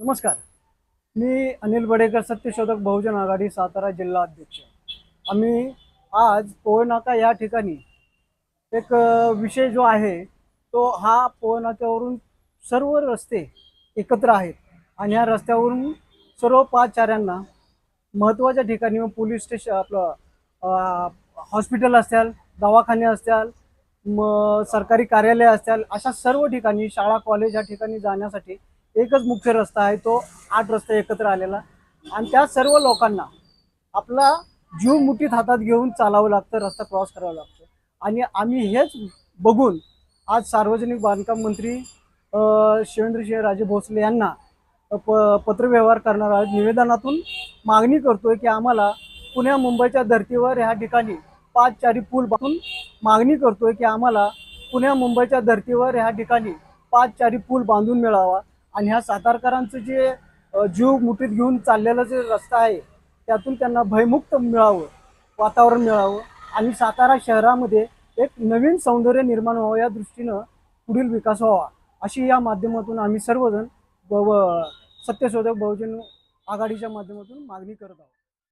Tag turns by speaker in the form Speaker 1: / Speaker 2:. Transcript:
Speaker 1: नमस्कार. मी अनिल बडेकर सत्यशोधक बहुजन आघाडी सातारा जिल्हा अध्यक्ष. आम्ही आज पोहनाका या ठिकाणी एक विषय जो आहे तो हा पोहनाक्यावरून सर्व रस्ते एकत्र आहेत. आणि या रस्त्यावरून सर्व पाचचाऱ्यांना महत्त्वाच्या ठिकाणी मग पोलीस स्टेशन आपलं हॉस्पिटल असतील दवाखाने असतील मग सरकारी कार्यालय असतील अशा सर्व ठिकाणी शाळा कॉलेज या ठिकाणी जाण्यासाठी एकच मुख्य रस्ता आहे तो आठ रस्ते एकत्र आलेला. आणि त्या सर्व लोकांना आपला जीव मुठीत हातात घेऊन चालावं लागतं रस्ता क्रॉस करावा लागतो. आणि आम्ही हेच बघून आज सार्वजनिक बांधकाम मंत्री शिवेंद्रसिंह राजे भोसले यांना प पत्रव्यवहार करणार आहोत. निवेदनातून मागणी करतोय की आम्हाला पुण्या मुंबईच्या धर्तीवर ह्या ठिकाणी पाच चारी पूल बांधून मागणी करतोय की आम्हाला पुण्या मुंबईच्या धर्तीवर ह्या ठिकाणी पाच चारी पूल बांधून मिळावा. आणि ह्या सातारकरांचं जे जीव मुठीत घेऊन चाललेला जे रस्ता आहे त्यातून त्यांना भयमुक्त मिळावं वातावरण मिळावं आणि सातारा शहरामध्ये एक नवीन सौंदर्य निर्माण व्हावं या दृष्टीनं पुढील विकास व्हावा अशी या माध्यमातून आम्ही सर्वजण सत्यशोधक बहुजन आघाडीच्या माध्यमातून मागणी करत आहोत.